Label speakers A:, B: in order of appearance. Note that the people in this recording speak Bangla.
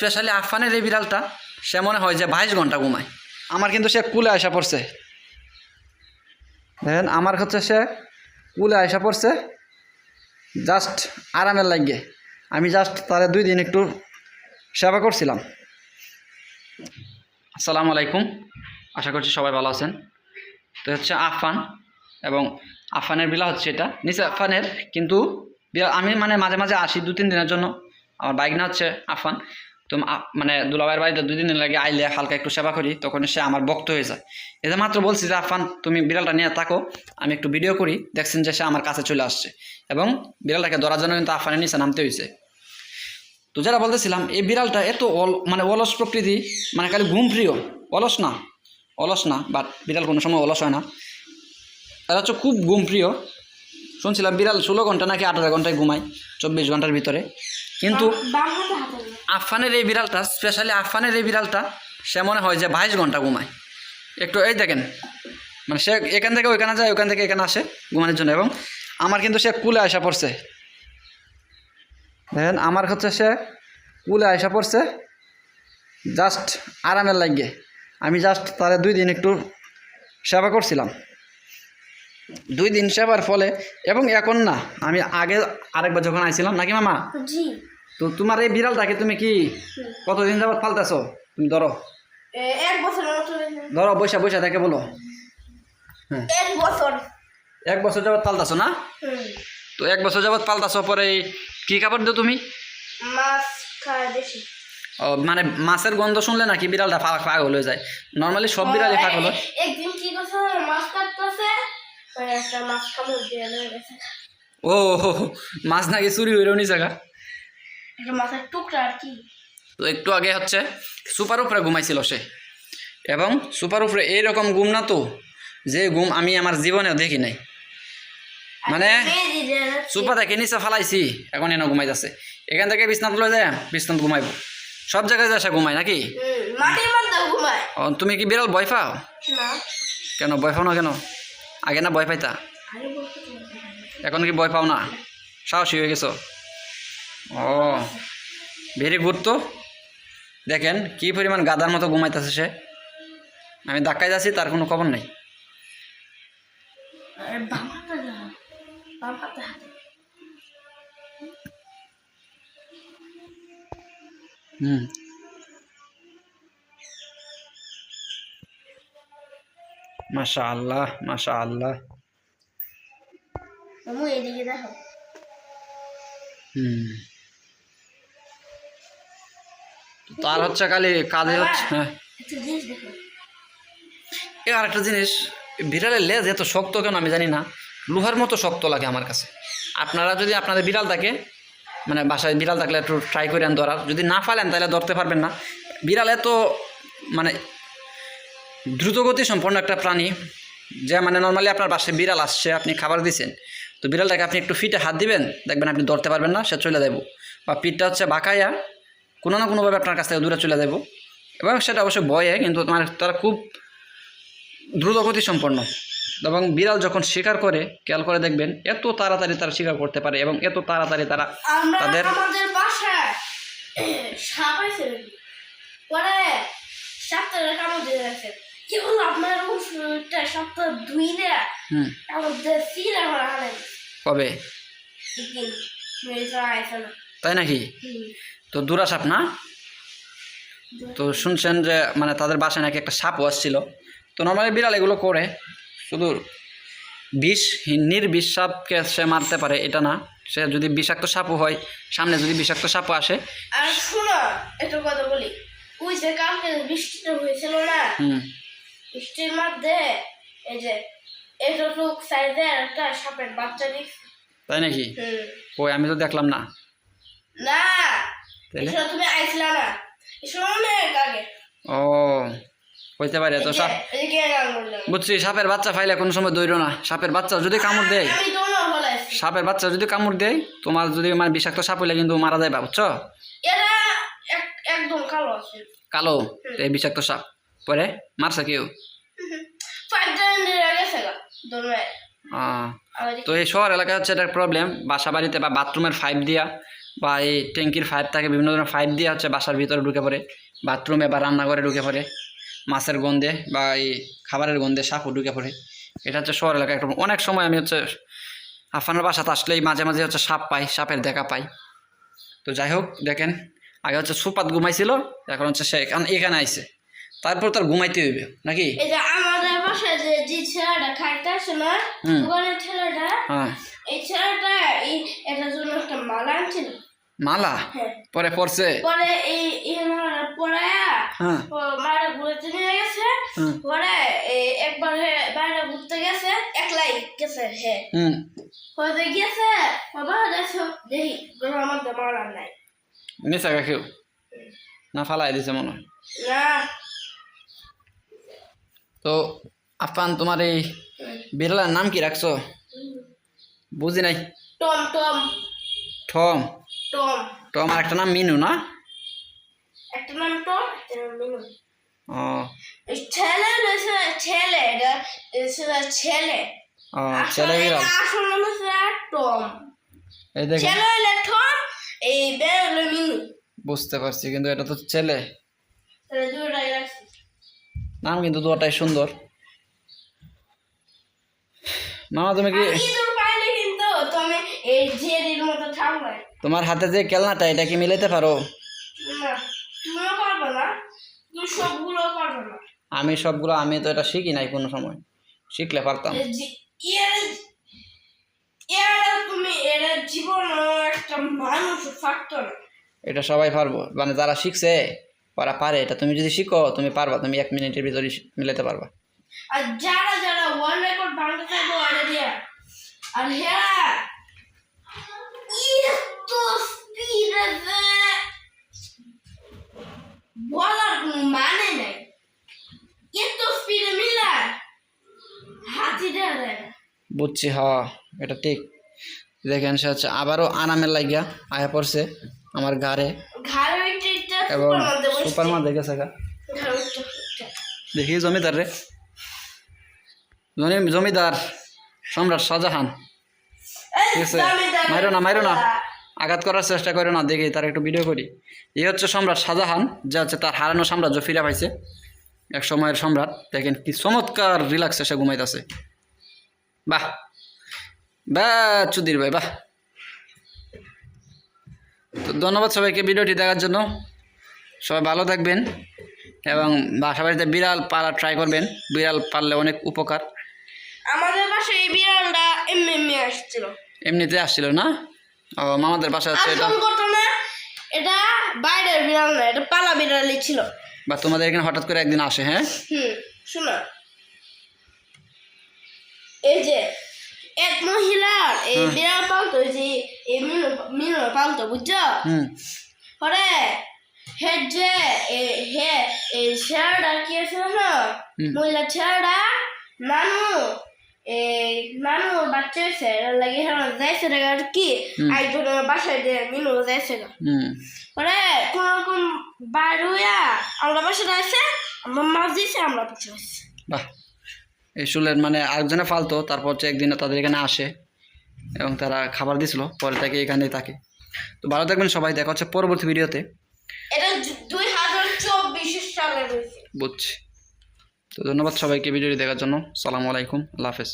A: স্পেশালি আফানের এই বিড়ালটা, সে মনে হয় যে বাইশ ঘণ্টা ঘুমায়। আমার কিন্তু সে কুলে আসা পড়ছে। দেখেন, আমার হচ্ছে সে কুলে আসা পড়ছে জাস্ট আরামের লাগে আমি জাস্ট তারে দুই দিন একটু সেবা করছিলাম। আসসালামু আলাইকুম, আশা করছি সবাই ভালো আছেন। তো হচ্ছে আফান এবং আফানের বিলা হচ্ছে এটা। নিচে আফানের কিন্তু আমি মানে মাঝে মাঝে আসি দু তিন দিনের জন্য। আমার বাইক না হচ্ছে আফান তো মানে দুলাভাইয়ের বাড়িতে দুই দুদিন লাগে আইলে হালকা একটু সেবা করি, তখন সে আমার বক্ত হয়ে যায়। এটা মাত্র বলছি যে, আফান, তুমি বিড়ালটা নিয়ে থাকো, আমি একটু ভিডিও করি, দেখছেন যে সে আমার কাছে চলে আসছে। এবং বিড়ালটাকে ধরার জন্য কিন্তু আফানের নিচে নামতে হয়েছে তো যারা বলতেছিলাম, এই বিড়ালটা এত অল মানে অলস প্রকৃতি মানে খালি ঘুম প্রিয়, অলস না অলস না বাট বিড়াল কোনো সময় অলস হয় না। এরা হচ্ছে খুব ঘুম প্রিয়। শুনছিলাম বিড়াল ষোলো ঘণ্টা নাকি আঠারো ঘন্টায় ঘুমায়, চব্বিশ ঘণ্টার ভিতরে। কিন্তু। আফানের এই বিড়ালটা স্পেশালি আফানের এই বিড়ালটা, সে মনে হয় যে বাইশ ঘণ্টা ঘুমায়। একটু এই দেখেন মানে সে এখান থেকে ওইখানে যায়, ওইখান থেকে এখানে আসে ঘুমানোর জন্য। এবং আমার কিন্তু সে কুলে আসা পড়ছে। দেখেন, আমার হচ্ছে সে কুলে আসা পড়ছে জাস্ট আরামের লাগে আমি জাস্ট তারে দুই দিন একটু সেবা করছিলাম। দুই দিন সেবার ফলে, এবং এখন না, আমি আগে আরেকবার যখন আইছিলাম, নাকি মামা? তো তোমার এই বিড়ালটাকে তুমি কি কতদিন যাবত পাল্টাছো তুমি ধরো। ধরো বৈশা বৈশা থেকে বলো। হ্যাঁ।
B: এক বছর।
A: যাবত পাল্টাছো না? তো এক বছর যাবত পাল্টাছো পরে কি কাপড় দিও তুমি? মানে মাছের গন্ধ শুনলে নাকি বিড়ালটা পা- পাগল হয়ে যায়? নর্মালি সব বিড়ালই পাগল হয়।
B: এ- একদিন কি করছে মাছ কাটতেছে একটা মাছ কামড় দিয়ে গেছে।
A: ও মাছ নাকি চুরি হইলেও নি জায়গা
B: একটা মাছের টুকরা আর কি।
A: তো একটু আগে হচ্ছে সুপার উপরে ঘুমাইছিল সে। এবং সুপার উপরে এইরকম ঘুম না তো যে ঘুম আমি আমার জীবনেও দেখি নাই। মানে সুপা থেকে নিচে ফালাইছি এখন এনে ঘুমাই যাচ্ছে। এখান থেকে বিছনাত লয়ে যায় বিছনাত ঘুমাইব। সব জায়গায় সে ঘুমায় নাকি? তুমি কি বিড়াল ভয় পাও? কেন ভয় পাও না কেন? আগে না ভয় পাইতা। এখন কি ভয় পাও না? সাহসী হয়ে গেছো? ও ভেরি গুড তো। দেখেন কি পরিমাণ গাদার মতো ঘুমাইতেছে সে। আমি ধাক্কায় যাচ্ছি তার কোনো খবর নেই। হুম। মাশা আল্লাহ মাশা আল্লাহ হুম। তার হচ্ছে খালি কাজে হচ্ছে হ্যাঁ। এ আর একটা জিনিস বিড়ালের লেজ এত শক্ত কেন আমি জানি না লোহার মতো শক্ত লাগে আমার কাছে। আপনারা যদি আপনাদের বিড়াল থাকে মানে বাসায় বিড়াল থাকলে একটু ট্রাই করেন ধরার যদি না ফালেন তাহলে ধরতে পারবেন না। বিড়াল এত মানে দ্রুতগতি সম্পন্ন একটা প্রাণী যে মানে নর্মালি আপনার বাসায় বিড়াল আসছে আপনি খাবার দিচ্ছেন তো বিড়ালটাকে আপনি একটু ফিটে হাত দিবেন দেখবেন আপনি ধরতে পারবেন না সে চলে যাব বা পিঠটা হচ্ছে বাঁকাইয়া কোনো না কোনোভাবে আপনার কাছ থেকে দূরে চলে যাব এবং সেটা অবশ্যই ভয়ে কিন্তু তোমার তারা খুব দ্রুত গতি সম্পন্ন। এবং বিড়াল যখন শিকার করে খেয়াল করে দেখবেন এত তাড়াতাড়ি তারা শিকার করতে পারে এবং এত তাড়াতাড়ি তারা তাদের কবে? তাই নাকি। তো দুরা সাপ না? তো শুনছেন যে মানে তাদের বাসায় নাকি একটা সাপও আসছিল। তো নর্মালি বিড়াল এগুলো করে শুধু বিষ নির্বিষ সাপকে সে মারতে পারে এটা না। সে যদি বিষাক্ত সাপও হয় সামনে যদি বিষাক্ত সাপও আসে
B: আর শোনো একটা কথা বলি। ওই যে কালকে বৃষ্টিটা হয়েছিল না? বৃষ্টির মধ্যে এই যে এতটুক সাইজের একটা সাপের বাচ্চা দেখছি।
A: তাই নাকি। ওই আমি তো দেখলাম না।
B: না এসব তুমি আইছিলা না? এসব অনেক আগে।
A: ও হইতে পারে তো সাপ বুঝছি সাপের বাচ্চা ফাইলে কোনো সময় দৌড়ো না। সাপের বাচ্চা যদি কামড় দেয় সাপের বাচ্চা যদি কামড় দেয় তোমার যদি মানে বিষাক্ত সাপ হইলে কিন্তু মারা যায় বুঝছ?
B: একদম কালো আছে।
A: কালো? এই বিষাক্ত সাপ। পরে? মারছে কেউ?
B: ফাইভ
A: তো এই শহর এলাকায় হচ্ছে এটা প্রবলেম বাসা বাড়িতে বা বাথরুমের পাইপ দিয়া বা এই ট্যাঙ্কির পাইপ থাকে বিভিন্ন ধরনের পাইপ দিয়ে হচ্ছে বাসার ভিতরে ঢুকে পড়ে বাথরুমে বা রান্নাঘরে ঢুকে পড়ে মাছের গন্ধে বা এই খাবারের গন্ধে সাপও ঢুকে পড়ে। এটা হচ্ছে শহর এলাকায় একটা অনেক সময় আমি হচ্ছে আফানের বাসাতে আসলেই মাঝে মাঝে হচ্ছে সাপ পাই সাপের দেখা পাই। তো যাই হোক দেখেন আগে হচ্ছে সুপাত ঘুমাইছিল এখন হচ্ছে সে এখান এখানে আইছে। তারপর তার ঘুমাইতে হইবে নাকি?
B: আমাদের বাসায় যে যে ছেলেটা খাইতে আসে না ছেলেটা
A: হ্যাঁ।
B: এই ছেলেটা এটার জন্য একটা মালা আনছিল।
A: মালা?
B: হ্যাঁ।
A: পরে পড়ছে
B: পরে এই পরায়া
A: হ্যাঁ।
B: মারা ঘুরতে নিয়ে গেছে। পরে একবার বাইরে ঘুরতে গেছে একলাই গেছে হে। হয়তো গেছে বাবা দেখো মধ্যে নাই।
A: নিচে কেউ? না ফালাই দিছে মনে
B: না।
A: তো আফান তোমার এই বিড়ালের নাম কি রাখছো? বুঝি নাই।
B: Tom Tom.
A: Tom
B: Tom.
A: Tom আর একটা নাম মিনু না?
B: একটা নাম টম একটা নাম মিনু।
A: ও।
B: ছেলে ছেলে এটা এটা ছেলে।
A: ও ছেলে বিড়াল।
B: আসল নাম হচ্ছে টম।
A: এই দেখে
B: ছেলে হলে টম এই বের হলো মিনু।
A: বুঝতে পারছি কিন্তু এটা তো ছেলে।
B: দুটাই
A: নাম কিন্তু দুটাই সুন্দর। মামা তুমি কি
B: কিন্তু তুমি এই মতো থাকবে
A: তোমার হাতে যে খেলনাটা এটা কি মিলাইতে পারো? আমি সবগুলো আমি তো এটা শিখি নাই কোনো সময়। শিখলে পারতাম। এটা সবাই পারব। মানে যারা শিখছে ওরা পারে। এটা তুমি যদি শিখো তুমি পারবা। তুমি এক মিনিটের ভিতরে মিলাতে পারবা।
B: আর যারা যারা ওয়ার্ল্ড রেকর্ড ভাঙতে থাকব আর হ্যাঁ এত স্পিডে বলার কোনো মানে নেই এত স্পিডে মিলায় হাতি দেওয়া যায় না
A: বুঝছি, হ, এটা ঠিক। দেখেন, সে হচ্ছে আবারও আনামের লাগিয়া আয়া পড়ছে আমার
B: ঘাড়ে।
A: এবং
B: সুপার
A: মা
B: ওইটা।
A: দেখি, জমিদার রে। জমিদার, সম্রাট শাহজাহান। ঠিক আছে? মাইরো না মাইরো না। আঘাত করার চেষ্টা করে না, দেখি, তার একটু ভিডিও করি। এই হচ্ছে সম্রাট শাহজাহান, যা হচ্ছে তার হারানো সাম্রাজ্য ফিরে পাইছে। এক সময়ের সম্রাট। দেখেন কি চমৎকার রিল্যাক্সে সে ঘুমাইতেছে। বাহ। বা চুদির ভাই বাহ। তো ধন্যবাদ সবাইকে ভিডিওটি দেখার জন্য। সবাই ভালো থাকবেন এবং বাসা বাড়িতে বিড়াল পালা ট্রাই করবেন। বিড়াল পাললে অনেক উপকার।
B: আমাদের বাসায় এই বিড়ালটা এমনি এমনি আসছিল।
A: এমনিতে আসছিল না? ও মামাদের বাসা হচ্ছে এটা।
B: এটা বাইরের বিড়াল না এটা পালা বিড়ালই ছিল।
A: বা তোমাদের এখানে হঠাৎ করে একদিন আসে হ্যাঁ?
B: হুম শোনো। এই যে এক মহিলার এই বিড়াল পালতো যে এই মিনু মিনু পালতো বুঝছ? পরে হে যে এ হে এই ছেলেটা কি আছে না মহিলা ছেলেটা নানু এই নানু বাচ্চা হয়েছে লাগে হ্যাঁ যাইছে রে আর কি। একজন বাসায় দিয়ে মিনু যাইছে পরে কোন রকম বার আমরা বাসায় আছে আমরা মাছ দিয়েছি আমরা পুষে
A: বাহ। এই চুলের মানে আরেকজনে ফালতো তারপর হচ্ছে একদিন তাদের এখানে আসে এবং তারা খাবার দিছিল পরে তাকে এখানেই থাকে। তো ভালো থাকবেন সবাই দেখা হচ্ছে পরবর্তী ভিডিওতে। বুঝছি। তো ধন্যবাদ সবাইকে ভিডিওটি দেখার জন্য। সালামু আলাইকুম আল্লাহ হাফেজ।